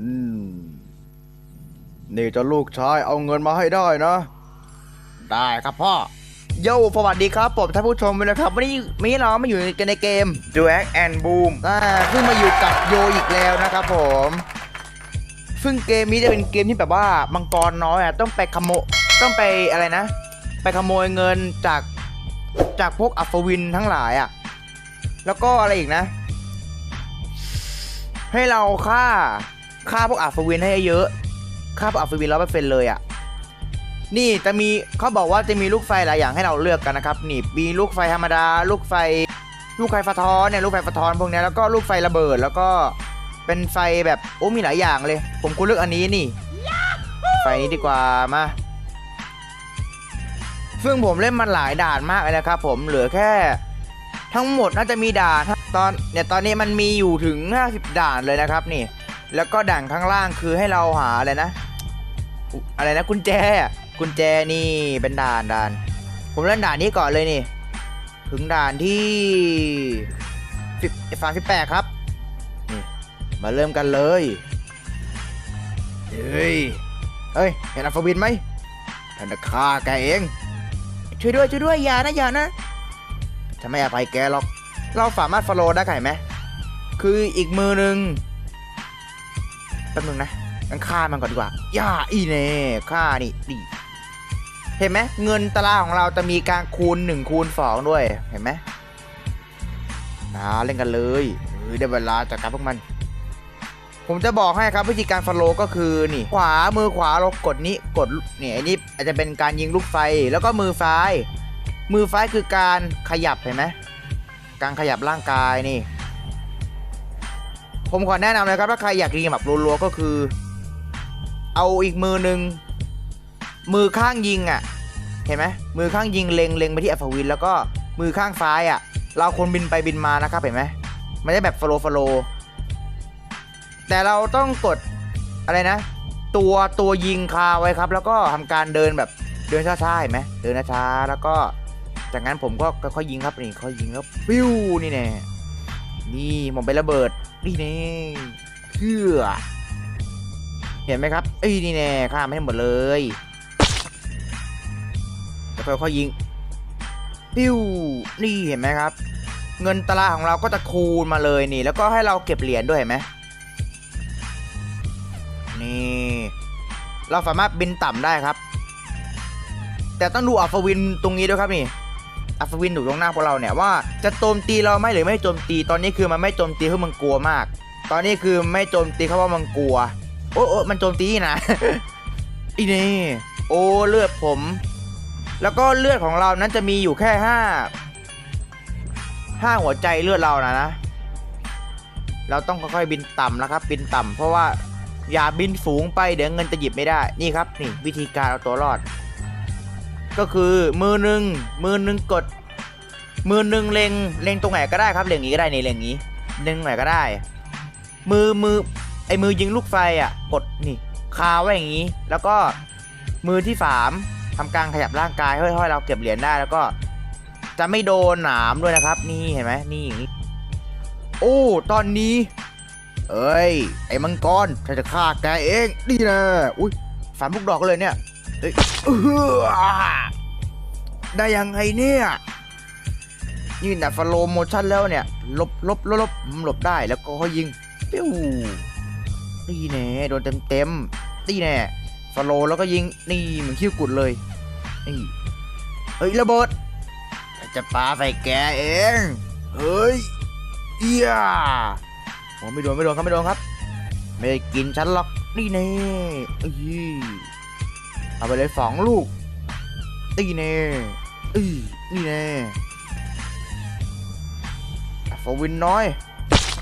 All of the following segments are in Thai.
อืมนี่เจะลูกชายเอาเงินมาให้ได้นะ ได้ครับพ่อโย่สวัสดีครับผมท่านผู้ชมด้วยนะครับวันนี้วันนี้เรามาอยู่กันในเกม d u a c and Boom อ่าซึ่งมาอยู่กับโยอีกแล้วนะครับผม ซึ่งเกมนี้จะเป็นเกมที่แบบว่ามังกรน้อยอะต้องไปขโมยต้องไปอะไรนะ ไปขโมยเงินจากจากพวกอัฟวินทั้งหลายอะ แล้วก็อะไรอีกนะ ให้เราฆ่า ฆ่าพวกอัฟวินให้เยอะฆ่าพวกอัฟวินร้อยเปอร์เซ็นต์เลยอะนี่จะมีเขาบอกว่าจะมีลูกไฟหลายอย่างให้เราเลือกกันนะครับนี่มีลูกไฟธรรมดา ลูกไฟ ลูกไฟฟะทอนเนี่ยลูกไฟฟะทอนพวกนี้แล้วก็ลูกไฟระเบิดแล้วก็เป็นไฟแบบโอ้มีหลายอย่างเลย ผมควรเลือกอันนี้นี่ ไฟนี้ดีกว่ามาซึ่งผมเล่นมาหลายด่านมากเลยนะครับผมเหลือแค่ ทั้งหมดน่าจะมีด่านตอนเนี่ยตอนนี้มันมีอยู่ถึง 50 ด่านเลยนะครับนี่ แล้วก็ด่านข้างล่างคือให้เราหาอะไรนะ อะไรนะกุญแจ กุญแจนี่เป็นด่านด่าน ผมเล่นด่านนี้ก่อนเลยนี่ ถึงด่านที่สิบสามสิบแปดครับ นี่ มาเริ่มกันเลย เฮ้ย เฮ้ย เห็นอัฟวินไหมท่านจะฆ่าแกเอง ช่วยด้วยช่วยด้วยอย่านะอย่านะฉันไม่อภัยแกหรอก เราสามารถฟอลโล่ได้ไหม คืออีกมือหนึ่ง แป๊บนึงนะงั้นฆ่ามันก่อนดีกว่าอย่าอีเน่ฆ่านี่ดีเห็นไหมเงินตารางของเราจะมีการคูณ1คูณ2ด้วย เห็นไหมนะเล่นกันเลยเฮ้ยได้เวลาจัดการพวกมัน ผมจะบอกให้ครับวิธีการฟอลโล่ก็คือนี่ ขวามือขวาเรากดนี้กดเนี่ยอันนี้อาจจะเป็นการยิงลูกไฟแล้วก็มือซ้าย มือซ้ายคือการขยับเห็นไหมการขยับร่างกายนี่ ผมขอแนะนำเลยครับ ถ้าใครอยากยิงแบบรัวๆก็คือ เอาอีกมือหนึ่งมือข้างยิงอะ เห็นไหมมือข้างยิงเล็งเล็งไปที่อัฟวินแล้วก็มือข้างซ้ายอะ เราคนบินไปบินมานะครับเห็นไหมไม่ได้แบบฟโลฟโลแต่เราต้องกดอะไรนะ ตัวตัวยิงคาไว้ครับ แล้วก็ทำการเดินแบบเดินช้าๆเห็นไหมเดินช้าๆแล้วก็จากนั้นผมก็ค่อยยิงครับนี่ค่อยยิงแล้วปิ้วนี่แน่นี่ผมไประเบิด นี่แน่เพื่อเห็นไหมครับเอ้ยนี่แน่ฆ่าไม่ให้หมดเลยแล้วค่อยๆยิง ปิ้ว นี่เห็นไหมครับ เงินตาราของเราก็จะคูณมาเลยนี่ แล้วก็ให้เราเก็บเหรียญด้วยเห็นไหมนี่ เราสามารถบินต่ำได้ครับ แต่ต้องดูอัลฟาวินตรงนี้ด้วยครับนี่ อัฟวินอยู่ตรงหน้าพวกเราเนี่ยว่าจะโจมตีเราไหมหรือไม่โจมตีตอนนี้คือมันไม่โจมตีเพราะมันกลัวมาก ตอนนี้คือไม่โจมตีเพราะว่ามันกลัว โอ้โอ้มันโจมตีนะอีนี่โอ้เลือดผม แล้วก็เลือดของเรานั้นจะมีอยู่แค่ห้าห้าหัวใจเลือดเรานะนะเราต้องค่อยๆบินต่ำนะครับ บินต่ำเพราะว่าอย่าบินสูงไปเดี๋ยวเงินจะหยิบไม่ได้นี่ครับนี่วิธีการเอาตัวรอด ก็คือมือหนึ่งมือหนึ่งกด มือหนึ่งเล็งเล็งตรงไหนก็ได้ครับเล็งอย่างนี้ก็ได้นี่เล็งอย่างนี้เล็งตรงไหนก็ได้ มือมือไอ้มือยิงลูกไฟอะกดนี่คาไว้อย่างนี้ แล้วก็มือที่สามทำการขยับร่างกายห้อยๆเราเก็บเหรียญได้แล้วก็ จะไม่โดนหนามด้วยนะครับ นี่เห็นไหมนี่อย่างนี้โอ้ตอนนี้ เอ้ย ไอ้มังกรฉันจะฆ่าแกเองนี่นะอุ้ยฝันลูกดอกเลยเนี่ย ได้ยังไงเนี่ย นี่นะฟโลโมชั่นแล้วเนี่ยลบลบลบหลบลบได้แล้วก็เขายิงปิ้วนี่แน่โดนเต็มเต็มๆนี่แน่ฟโลแล้วก็ยิงนี่เหมือนคิ้วกุดเลยนี่เฮ้ยระเบิดจะปาใส่แกเองเฮ้ยเอียโอ้ไม่โดนไม่โดนครับไม่โดนครับ ไม่ได้กินฉันหรอกนี่แน่เอ้ย เอาไปเลยสองลูกนี่แน่เอ้ยนี่แน่ฟวินน้อย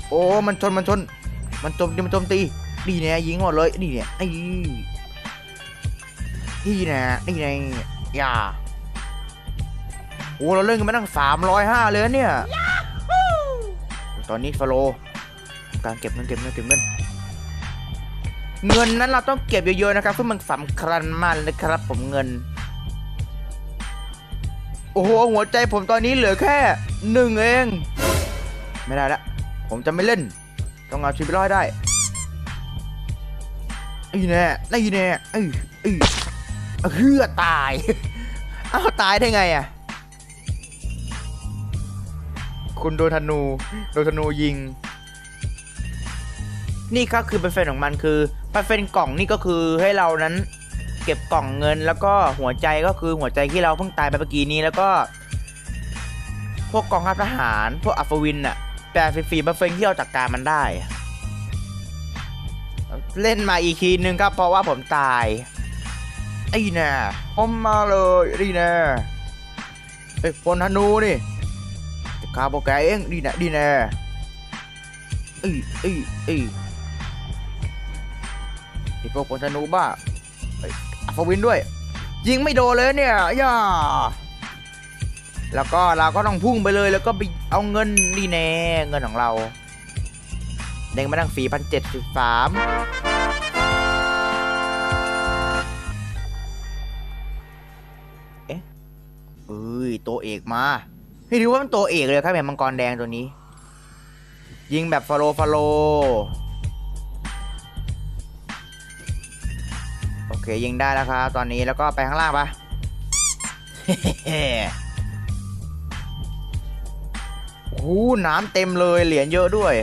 โอ้ มันชน มันชน มันโจมตีมันโจมตีนี่แน่ยิงหมดเลยนี่เนี่ยไอ้นี่แน่นี่แน่อย่า โอ้ เราเล่นกันมาตั้งสามร้อยห้าเลยนะเนี่ย ตอนนี้ฟโลทำการเก็บเงินเก็บเงินเก็บเงิน เงินนั้นเราต้องเก็บเยอะๆนะครับเพราะมันสำคัญมากเลยนะครับ ผมเงิน โอ้โหหัวใจผมตอนนี้เหลือแค่หนึ่งเอง ไม่ได้ละผมจะไม่เล่น ต้องเอาชีวิตรอดได้ไอ้แน่ไอ้แน่ไอ้ไอ้เฮือตายเอ้าตายได้ไงอะคุณโดนธนู โดนธนูยิง นี่ครับคือเป็นเฟนของมันคือ เป็นเฟนกล่องนี่ก็คือให้เรานั้นเก็บกล่องเงิน แล้วก็หัวใจก็คือหัวใจที่เราเพิ่งตายไปเมื่อกี้นี้แล้วก็ พวกกองทัพทหาร พวกอัฟวินอะแปลฟรีๆมาเฟนที่เราจัดการมันได้ เล่นมาอีกทีนึงครับเพราะว่าผมตายไอ้น่ผมมาเลยไอ้แน่ไอ้ยพลธนูนี่จะฆ่าพวกแกเองดีน่ดีน่เอ้ยเอ้ยเอ้ไอ้ พวกพลธนูบ้าไอ้ยอัฟวินด้วย ยิงไม่โดนเลยเนี่ยย่าแล้วก็เราก็ต้องพุ่งไปเลยแล้วก็ไปเอาเงินนี่แน่เงินของเราเด้งมาตั้งสี่พันเจ็ดสิบสามเอ๊ะเอ้ยตัวเอกมาให้ดูว่ามันตัวเอกเลยครับแม่มังกรแดงตัวนี้ ยิงแบบฟอลโลฟอลโล อเคยิงได้แล้วครับ ตอนนี้แล้วก็ไปข้างล่างปะโอ้โหน้ำเต็มเลยเหรียญเยอะด้วย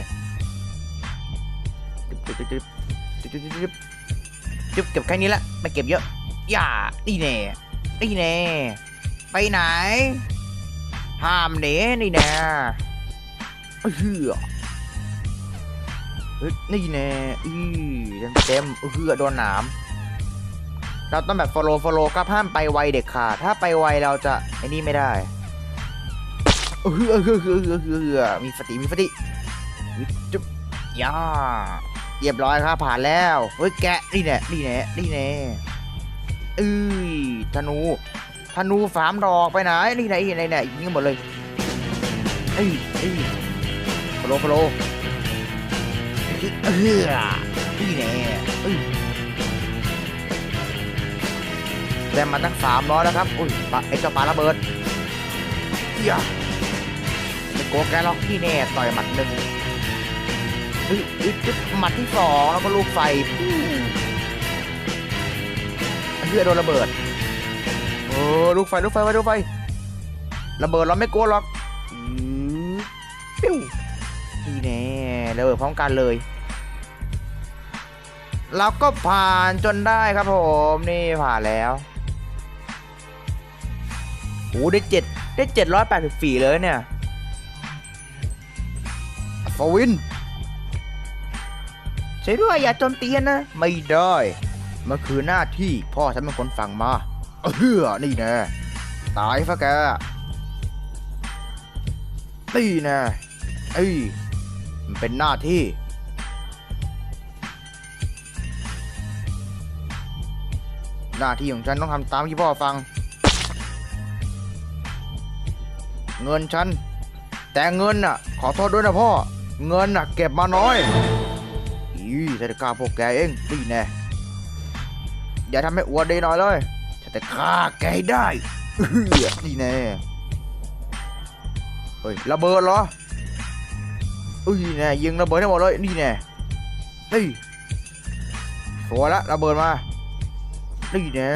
จุ๊บเก็บแค่นี้ละไม่เก็บเยอะ อย่านี่แน่นี่แน่ไปไหน ห้ามเนนี่แน่เฮือนี่แน่อือเต็มเฮือโดนน้ำ เราต้องแบบ follow follow ครับห้ามไปไวเด็กขาดถ้าไปไวเราจะไอ้นี่ไม่ได้เฮือเฮือเฮือเฮือเอเฮือมีสติมีสติจุ๊บย่าเรียบร้อยครับผ่านแล้วเฮ้ยแกะนี่แน่นี่แน่นี่แน่เอ้ยธนูธนูสามดอกไปไหนนี่ไหนนี่ไหนเนี่ยยิงหมดเลยเอ้ยเอ้ยโปรโปรเออนี่แน่ ได้มาตั้งสามร้อยแล้วครับ อุ้ยปะไอ้เจ้าปลาระเบิดอย่าไม่โกลัวแกหรอกนี่แน่ต่อยหมัดหนึ่งเฮ้ยเฮ้ยจุดหมัดที่สองแล้วก็ลูกไฟเพื่อโดนระเบิดโอ้ลูกไฟลูกไฟไฟลูกไฟ ระเบิดเราไม่กลัวหรอกปิ้วนี่แน่ระเบิดพร้อมกันเลยเราก็ผ่านจนได้ครับผม นี่ผ่านแล้ว โอ้ได้เจ็ดได้เจ็ดร้อยแปดสิบสี่เลยเนี่ยฟวินใช่ด้วยอย่าโจมตีกันนะ ไม่ได้มันคือหน้าที่พ่อฉันเป็นคนสั่งมาเออนี่แน่ตายซะแกนี่แน่เอ้ยมันเป็นหน้าที่หน้าที่ของฉันต้องทำตามที่พ่อฟัง เงินฉัน แต่เงินน่ะ ขอโทษด้วยนะพ่อ เงินน่ะ เก็บมาน้อย อีฉันจะฆ่าพวกแกเองนี่แน่อย่าทำให้อวดได้หน่อยเลยฉันจะฆ่าแกให้ได้เอื้อนี่แน่เฮ้ยระเบิดเหรออุ้ยแน่ยิงระเบิดให้หมดเลยนี่แน่นี่สวยละระเบิดมานี่แน่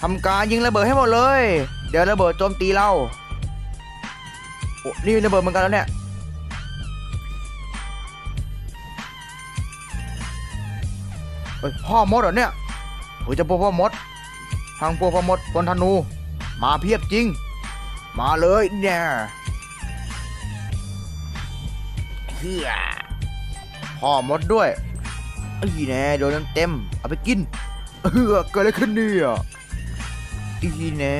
ทำการยิงระเบิดให้หมดเลย เดี๋ยวระเบิดโจมตีเรา โอ้นี่ระเบิดเหมือนกันแล้วเนี่ยเฮ้ยพ่อมดเหรอเนี่ยเฮ้ยจะพวกพ่อมด ทางพวกพ่อมดบนธนู มาเพียบจริง มาเลยเนี่ยเฮือพ่อมดด้วยไอ้แน่โดนเต็มเอาไปกินเฮือเกิดอะไรขึ้นเนี่ยอีแน่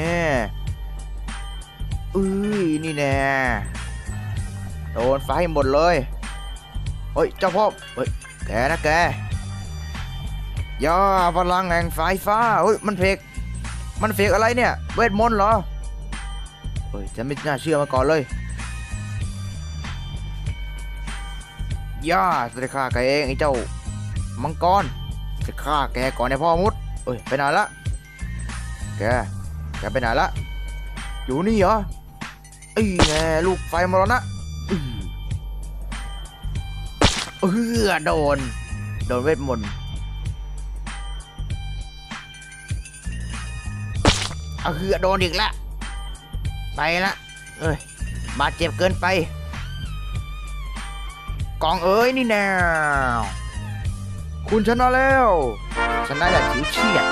อุ้ยนี่แน่โดนไฟหมดเลยเฮ้ยเจ้าพ่อเฮ้ยแกนะแกย่าพลังแห่งสายฟ้าเฮ้ยมันเฟกมันเฟกอะไรเนี่ยเวทมนต์เหรอเฮ้ยจะไม่น่าเชื่อมาก่อนเลยย่าจะฆ่าแกเองไอ้เจ้ามังกรจะฆ่าแกก่อนไอ้พ่อมุดเอ้ยไปไหนละแกแกไปไหนละอยู่นี่เหรอ ไอ้แงลูกไฟมาแล้วนะเออโดน โดนเวทมนต์เออโดนอีกละ ไปละเอ้ยบาดเจ็บเกินไป กองเอ้ยนี่แนวคุณชนะแล้วชนะแบบชิวเฉียด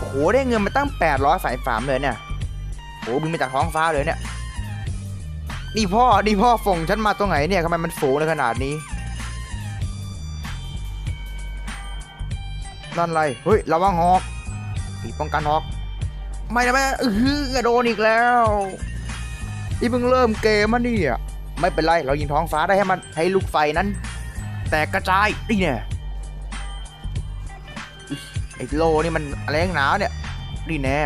โหได้เงินมาตั้ง 800สายฝามเลยเนี่ย โอ้บินมาจากท้องฟ้าเลยเนี่ย นี่พ่อ นี่พ่อส่งฉันมาตรงไหนเนี่ยทำไมมันสูงในขนาดนี้ นั่นอะไร เฮ้ย ระวังหอกอีป้องกันหอก ไม่นะแม่เออโดนอีกแล้วนี่เพิ่งเริ่มเกมมาเนี่ย ไม่เป็นไร เรายิงท้องฟ้าได้ให้มันให้ลูกไฟนั้น แตกกระจายนี่เนี่ยไอ้โลนี่มันอะไรนักหนาเนี่ยนี่แน่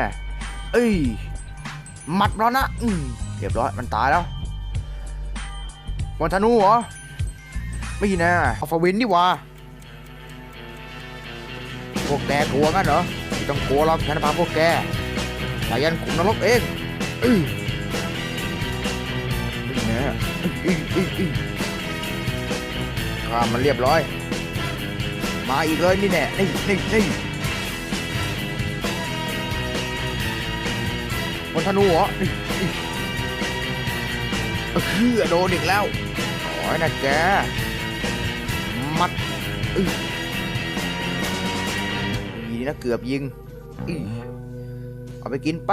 เอ้ย หมัดแล้วนะอืมเรียบร้อยมันตายแล้ววันธนูเหรอ ไม่แน่อัลฟาวินนี่ว่าพวกแกกลัวงั้นเหรอไม่ต้องกลัวหรอกฉันจะพาพวกแกสายันขุมนรกเองเอ้ยนี่น่อื้ออืออือข้ามันเรียบร้อย มาอีกเลยนี่แน่นี่นี่นี่ คนธนูเหรอนี่นี่เออโดนอีกแล้วโอ้ยนะแก มัดดีนะเกือบยิง เอาไปกินไป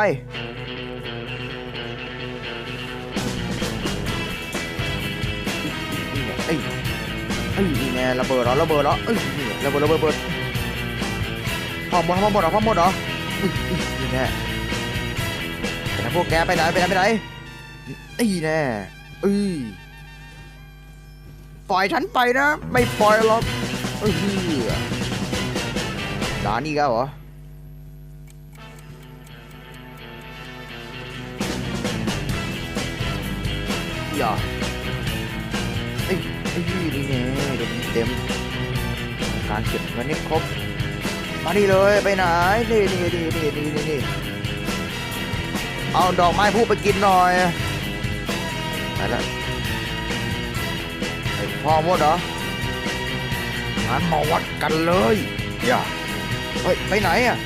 ไงเอ้ยเอ้นี่ไงระเบิดเหรอระเบิดเหรอเอ้ยนี่ไงระเบิดระเบิดระเบิดพอหมดพอหมดเหรอพอหมดเหรอเอ้ยเอ้ยนี่แน่ไปไหน พวกแกไปไหนไปไหนไปไหนนี่แน่เอ้ยปล่อยฉันไปนะ ไม่ปล่อยหรอกเอ้ยด่านี่ก็เหรออย่าเอ้ยเอ้ยนี่แน่เดี๋ยวเต็มการเก็บเงินนี่ครบ มานี่เลยไปไหนนี่นี่นี่นี่นี่นี่ เอาดอกไม้พูไปกินหน่อยไปแล้วไอพ่อมดเหรองั้นมาวัดกันเลยอย่าเฮ้ยไปไหนอะ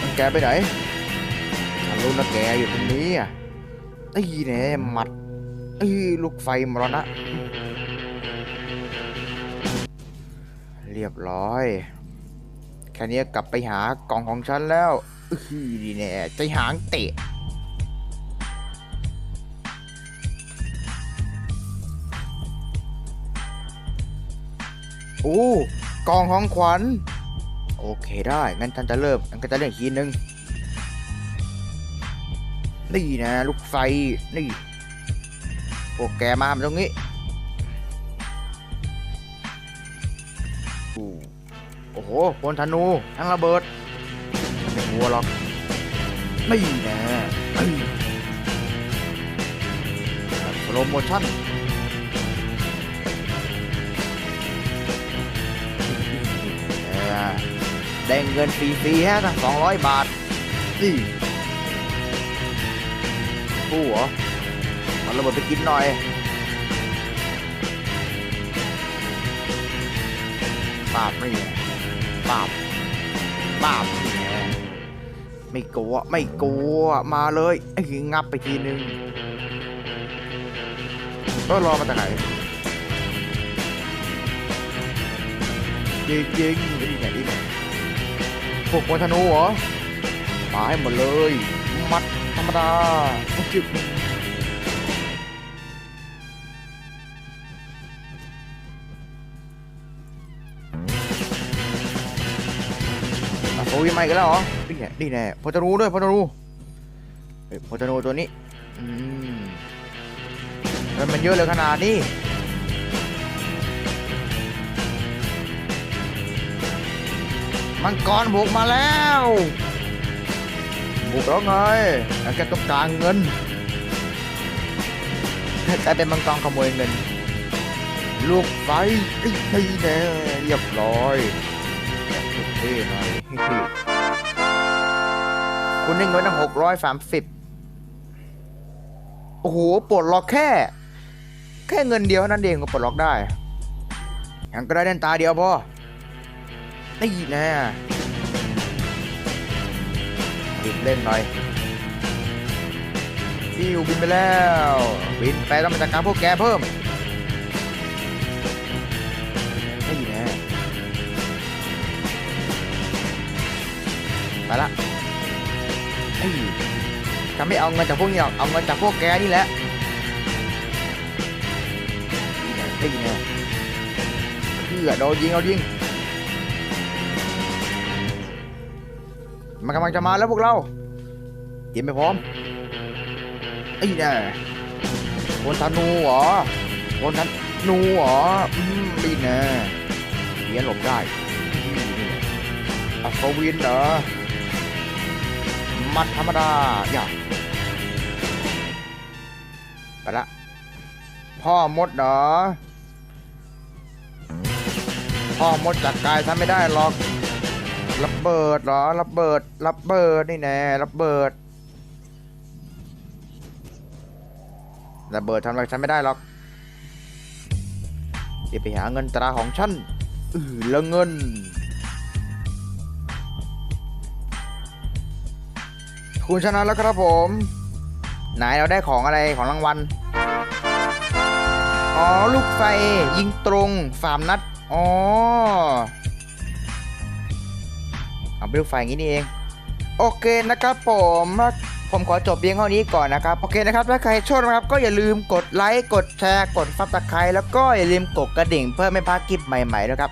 มันแกไปไหนฉันรู้นะแกอยู่ตรงนี้อะไอ้แน่หมัดเอ้ลูกไฟมรณะ เรียบร้อย แค่นี้กลับไปหากล่องของฉันแล้ว อือดีแน่ใจหางเตะโอ้กองของขวัญ โอเคได้ งั้นฉันจะเริ่มงั้นก็จะเล่นอีกทีนึง นี่นะ ลูกไฟ นี่พวกแกมาตรงนี้โอ้โหพลธนู ทั้งระเบิด ไม่กลัวหรอกไม่แน่โปรโมชั่นได้เงินฟรีๆฮะตั้งสองร้อยบาทนี่กู้เหรอเอาระเบิดไปกินหน่อยปาบไม่ไงปาบปาบ ไม่กลัวไม่กลัวมาเลยไอ้งับไปทีนึงก็รอมาจากไหนยิงยิงนี่ไงนี่ไงพวกคนธนูเหรอมาให้หมดเลย มัดธรรมดาจึ๊บอะโอ้ยมาอีกแล้วเหรอ นี่แน่นี่แน่พอจะรู้ด้วยพอจะรู้พอจะรู้ตัวนี้อืมมันเยอะเลยขนาดนี้มังกรบุกมาแล้วบุกแล้วไงแล้วแกต้องการเงินกลายเป็นมังกรขโมยเงิน ลูกไฟไอ้ไอ้แน่เรียบร้อยเท่หน่อย คุณได้เงินตั้งหกร้อยสามสิบโอ้โหปลดล็อกแค่ แค่เงินเดียวเท่านั้นเองก็ปลดล็อกได้ยังก็ได้เล่นตาเดียวพอนี่แน่ติดเล่นหน่อยฟิวบินไปแล้วบินไปต้องมาจัดการพวกแกเพิ่มนี่แน่ไปละ อ้ยจะไม่เอาเงินจากพวกนี้หรอก เอาเงินจากพวกแกนี่แหละนี่แน่เพื่อโดนยิงเอายิง มันกำลังจะมาแล้วพวกเรา เตรียมไปพร้อมไอ้แน่คนธนูเหรอคนธนูเหรออืมนี่แน่เลี้ยนหลบได้อัศวินเหรอ มัดธรรมดาอย่าไปละ พ่อมดเหรอ พ่อมดจัดการทำไม่ได้หรอกระเบิดเหรอระเบิดระเบิดนี่แน่ระเบิดระเบิดทำอะไรฉันไม่ได้หรอกเดี๋ยวไปหาเงินตราของฉันเออแล้วเงิน คุณชนะแล้วครับผม ไหนเราได้ของอะไรของรางวัล อ๋อ ลูกไฟยิงตรงสามนัด อ๋อ เอาไปลูกไฟอย่างนี้นี่เอง โอเคนะครับผมผมขอจบเพียงเท่านี้ก่อนนะครับ โอเคนะครับ ถ้าใครชอบนะครับ ก็อย่าลืมกดไลค์ กดแชร์ กดซับสไครต์แล้วก็อย่าลืมกดกระดิ่งเพื่อไม่พลาดคลิปใหม่ๆนะครับ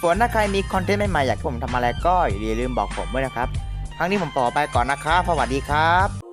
ส่วนถ้าใครมีคอนเทนต์ใหม่ๆอยากให้ผมทำอะไรก็อย่าลืมบอกผมด้วยนะครับ ครั้งนี้ผมขอไปก่อนนะครับสวัสดีครับ